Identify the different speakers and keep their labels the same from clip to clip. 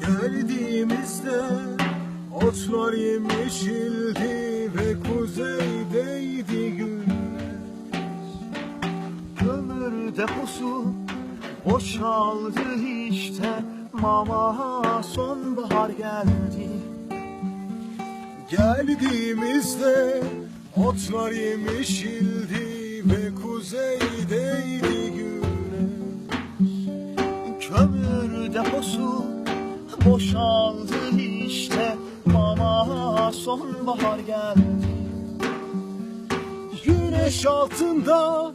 Speaker 1: Geldiğimizde otlar yemişildi ve kuzeydeydi güneş.
Speaker 2: Kömür deposu boşaldı işte Mama sonbahar geldi
Speaker 1: Geldiğimizde otlar yemişildi ve kuzeydeydi güneş.
Speaker 2: Kömür deposu boşaldı işte. Mama sonbahar geldi.
Speaker 1: Güneş altında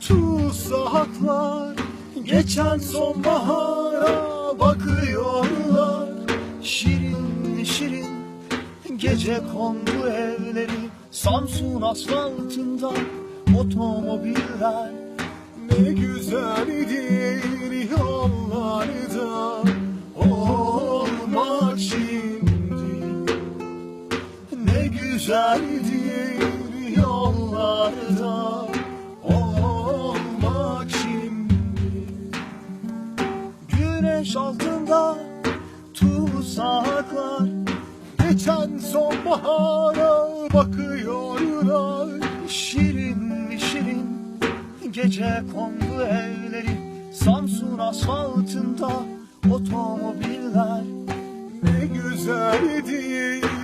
Speaker 1: tuzaklar Geçen sonbahara bakıyorlar.
Speaker 2: Şirin şirin gece kondu evleri Samsun asfaltında otomobiller.
Speaker 1: Ne güzeldir yollarda
Speaker 2: güzeldir yollarda
Speaker 1: olmak şimdi.
Speaker 2: Güneş altında tuzaklar
Speaker 1: Geçen sonbahara bakıyorlar.
Speaker 2: Şirin şirin gece kondu evleri Samsun asfaltında otomobiller.
Speaker 1: Ne güzeldir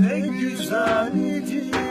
Speaker 1: ne güzel idi